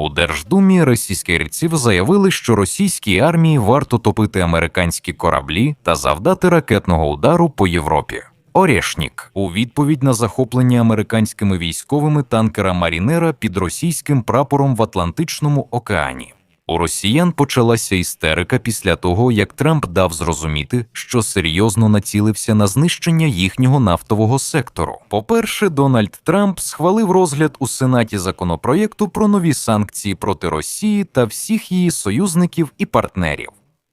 У Держдумі російськірців заявили, що російській армії варто топити американські кораблі та завдати ракетного удару по Європі. Орешнік у відповідь на захоплення американськими військовими танкера Марінера під російським прапором в Атлантичному океані. У росіян почалася істерика після того, як Трамп дав зрозуміти, що серйозно націлився на знищення їхнього нафтового сектору. По-перше, Дональд Трамп схвалив розгляд у Сенаті законопроєкту про нові санкції проти Росії та всіх її союзників і партнерів.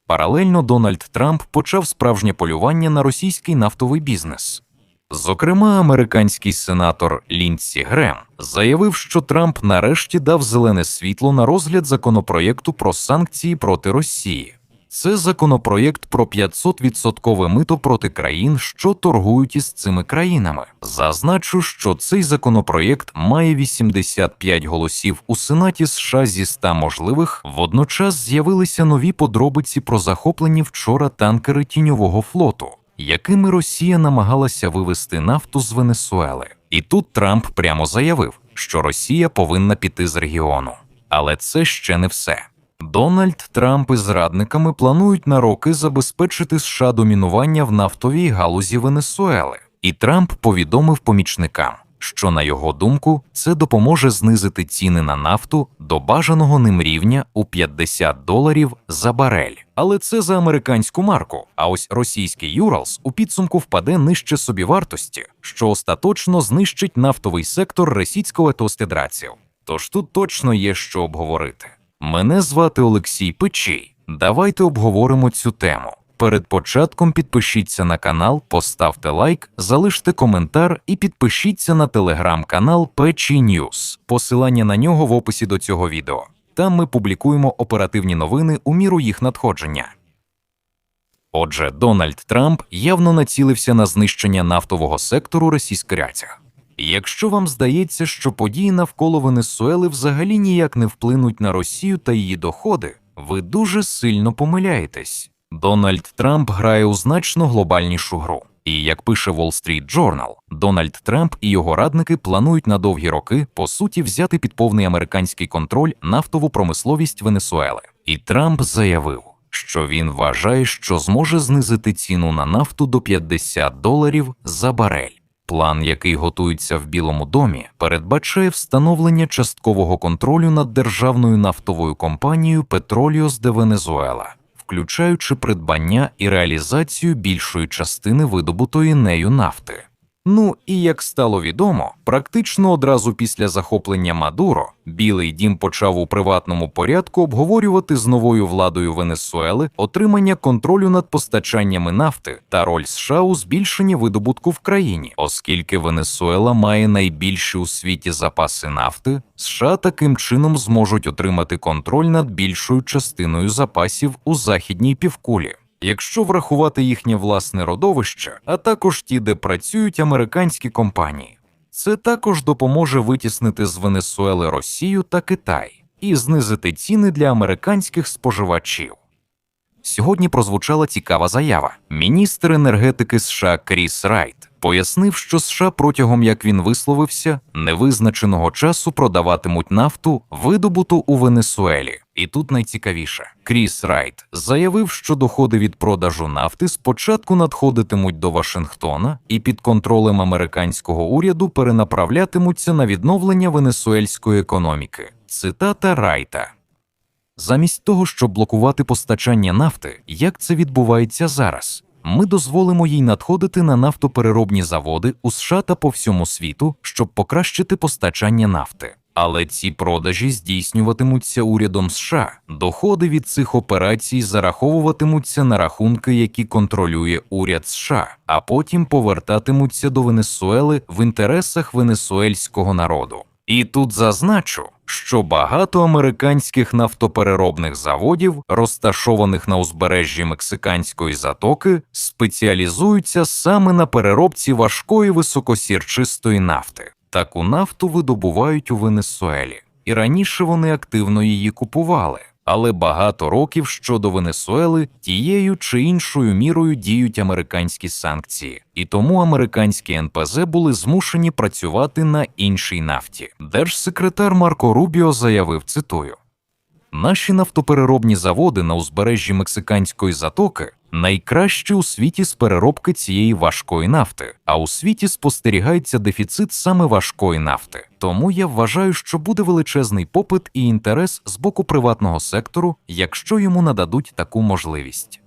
Паралельно Дональд Трамп почав справжнє полювання на російський нафтовий бізнес. Зокрема, американський сенатор Ліндсі Грем заявив, що Трамп нарешті дав зелене світло на розгляд законопроєкту про санкції проти Росії. Це законопроєкт про 500% мито проти країн, що торгують із цими країнами. Зазначу, що цей законопроєкт має 85 голосів у Сенаті США зі 100 можливих. Водночас з'явилися нові подробиці про захоплені вчора танкери тіньового флоту, якими Росія намагалася вивести нафту з Венесуели. І тут Трамп прямо заявив, що Росія повинна піти з регіону. Але це ще не все. Дональд Трамп із зрадниками планують на роки забезпечити США домінування в нафтовій галузі Венесуели, і Трамп повідомив помічникам, що на його думку це допоможе знизити ціни на нафту до бажаного ним рівня у 50 доларів за барель. Але це за американську марку. А ось російський Юралс у підсумку впаде нижче собівартості, що остаточно знищить нафтовий сектор російського етостедраців. Тож тут точно є що обговорити. Мене звати Олексій Печій. Давайте обговоримо цю тему. Перед початком підпишіться на канал, поставте лайк, залиште коментар і підпишіться на телеграм-канал Печі Ньюс. Посилання на нього в описі до цього відео. Там ми публікуємо оперативні новини у міру їх надходження. Отже, Дональд Трамп явно націлився на знищення нафтового сектору російськоряцях. Якщо вам здається, що події навколо Венесуели взагалі ніяк не вплинуть на Росію та її доходи, ви дуже сильно помиляєтесь. Дональд Трамп грає у значно глобальнішу гру. І як пише Wall Street Journal, Дональд Трамп і його радники планують на довгі роки по суті взяти під повний американський контроль нафтову промисловість Венесуели. І Трамп заявив, що він вважає, що зможе знизити ціну на нафту до 50 доларів за барель. План, який готується в Білому домі, передбачає встановлення часткового контролю над державною нафтовою компанією Petroleos de Venezuela, включаючи придбання і реалізацію більшої частини видобутої нею нафти. Ну і як стало відомо, практично одразу після захоплення Мадуро Білий дім почав у приватному порядку обговорювати з новою владою Венесуели отримання контролю над постачаннями нафти та роль США у збільшенні видобутку в країні, оскільки Венесуела має найбільші у світі запаси нафти, США таким чином зможуть отримати контроль над більшою частиною запасів у західній півкулі. Якщо врахувати їхнє власне родовище, а також ті, де працюють американські компанії, це також допоможе витіснити з Венесуели Росію та Китай і знизити ціни для американських споживачів. Сьогодні прозвучала цікава заява. Міністр енергетики США Кріс Райт пояснив, що США протягом, як він висловився, невизначеного часу продаватимуть нафту, видобуту у Венесуелі. І тут найцікавіше, Кріс Райт заявив, що доходи від продажу нафти спочатку надходитимуть до Вашингтона і під контролем американського уряду перенаправлятимуться на відновлення венесуельської економіки. Цитата Райта. Замість того, щоб блокувати постачання нафти, як це відбувається зараз, ми дозволимо їй надходити на нафтопереробні заводи у США та по всьому світу, щоб покращити постачання нафти. Але ці продажі здійснюватимуться урядом США. Доходи від цих операцій зараховуватимуться на рахунки, які контролює уряд США, а потім повертатимуться до Венесуели в інтересах венесуельського народу. І тут зазначу, що багато американських нафтопереробних заводів, розташованих на узбережжі Мексиканської затоки, спеціалізуються саме на переробці важкої високосірчистої нафти. Таку нафту видобувають у Венесуелі, і раніше вони активно її купували. Але багато років щодо Венесуели тією чи іншою мірою діють американські санкції, і тому американські НПЗ були змушені працювати на іншій нафті. Держсекретар Марко Рубіо заявив: цитую. Наші нафтопереробні заводи на узбережжі Мексиканської затоки найкращі у світі з переробки цієї важкої нафти, а у світі спостерігається дефіцит саме важкої нафти. Тому я вважаю, що буде величезний попит і інтерес з боку приватного сектору, якщо йому нададуть таку можливість.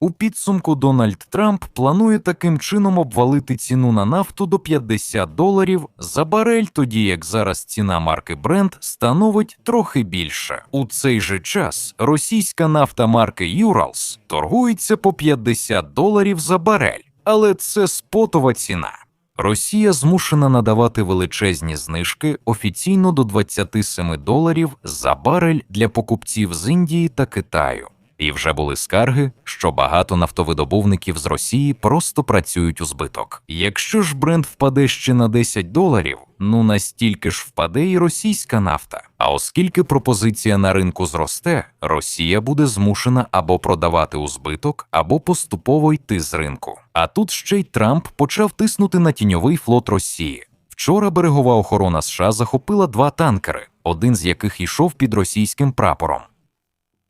У підсумку Дональд Трамп планує таким чином обвалити ціну на нафту до 50 доларів за барель, тоді як зараз ціна марки Brent становить трохи більше. У цей же час російська нафта марки Urals торгується по 50 доларів за барель, але це спотова ціна. Росія змушена надавати величезні знижки офіційно до 27 доларів за барель для покупців з Індії та Китаю. І вже були скарги, що багато нафтовидобувників з Росії просто працюють у збиток. Якщо ж бренд впаде ще на 10 доларів, ну настільки ж впаде і російська нафта. А оскільки пропозиція на ринку зросте, Росія буде змушена або продавати у збиток, або поступово йти з ринку. А тут ще й Трамп почав тиснути на тіньовий флот Росії. Вчора берегова охорона США захопила два танкери, один з яких йшов під російським прапором.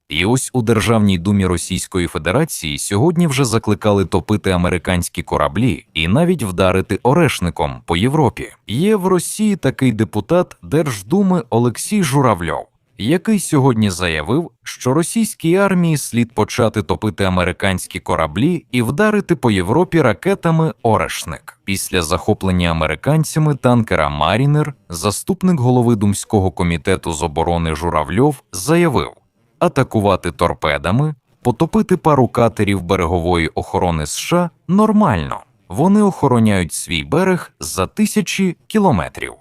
І ось у Державній думі Російської Федерації сьогодні вже закликали топити американські кораблі і навіть вдарити орешником по Європі. Є в Росії такий депутат Держдуми Олексій Журавльов, який сьогодні заявив, що російській армії слід почати топити американські кораблі і вдарити по Європі ракетами Орешник. Після захоплення американцями танкера Марінер, заступник голови Думського комітету з оборони Журавльов заявив атакувати торпедами, потопити пару катерів берегової охорони США нормально. Вони охороняють свій берег за тисячі кілометрів.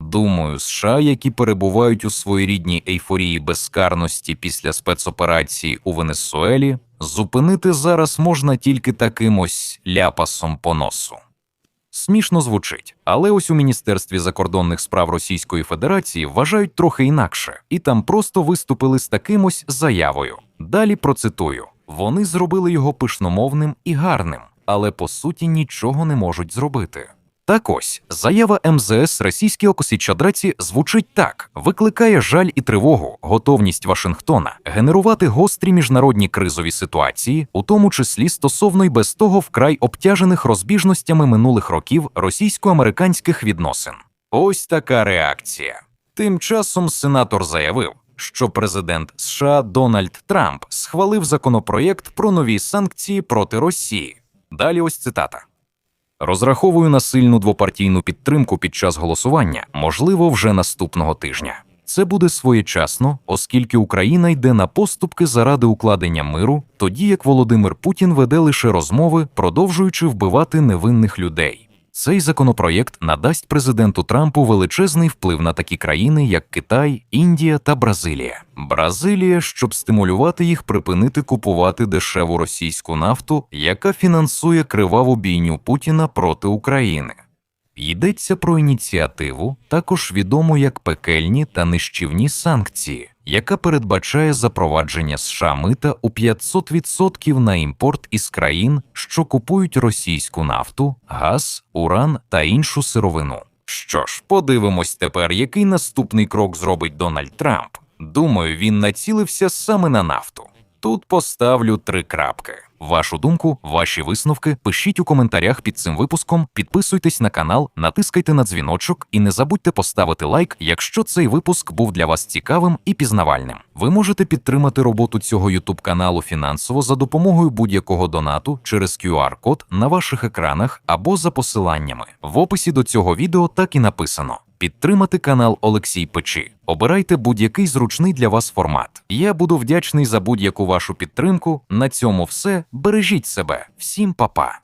Думаю, США, які перебувають у своєрідній ейфорії безкарності після спецоперації у Венесуелі, зупинити зараз можна тільки таким ось ляпасом по носу. Смішно звучить, але ось у Міністерстві закордонних справ Російської Федерації вважають трохи інакше, і там просто виступили з таким ось заявою. Далі процитую: вони зробили його пишномовним і гарним, але по суті нічого не можуть зробити. Так ось заява МЗС російській окосічадраці звучить так: викликає жаль і тривогу, готовність Вашингтона генерувати гострі міжнародні кризові ситуації, у тому числі стосовно й без того вкрай обтяжених розбіжностями минулих років російсько-американських відносин. Ось така реакція. Тим часом сенатор заявив, що президент США Дональд Трамп схвалив законопроєкт про нові санкції проти Росії. Далі ось цитата. Розраховую на сильну двопартійну підтримку під час голосування, можливо, вже наступного тижня. Це буде своєчасно, оскільки Україна йде на поступки заради укладення миру, тоді як Володимир Путін веде лише розмови, продовжуючи вбивати невинних людей. Цей законопроєкт надасть президенту Трампу величезний вплив на такі країни, як Китай, Індія та Бразилія. Бразилія, щоб стимулювати їх припинити купувати дешеву російську нафту, яка фінансує криваву бійню Путіна проти України. Йдеться про ініціативу, також відому як пекельні та нищівні санкції, яка передбачає запровадження США мита у 500% на імпорт із країн, що купують російську нафту, газ, уран та іншу сировину. Що ж, подивимось тепер, який наступний крок зробить Дональд Трамп. Думаю, він націлився саме на нафту. Тут поставлю три крапки. Вашу думку, ваші висновки пишіть у коментарях під цим випуском, підписуйтесь на канал, натискайте на дзвіночок і не забудьте поставити лайк, якщо цей випуск був для вас цікавим і пізнавальним. Ви можете підтримати роботу цього YouTube каналу фінансово за допомогою будь-якого донату через QR-код на ваших екранах або за посиланнями. В описі до цього відео так і написано. Підтримати канал Олексій Печі. Обирайте будь-який зручний для вас формат. Я буду вдячний за будь-яку вашу підтримку. На цьому все. Бережіть себе. Всім па-па.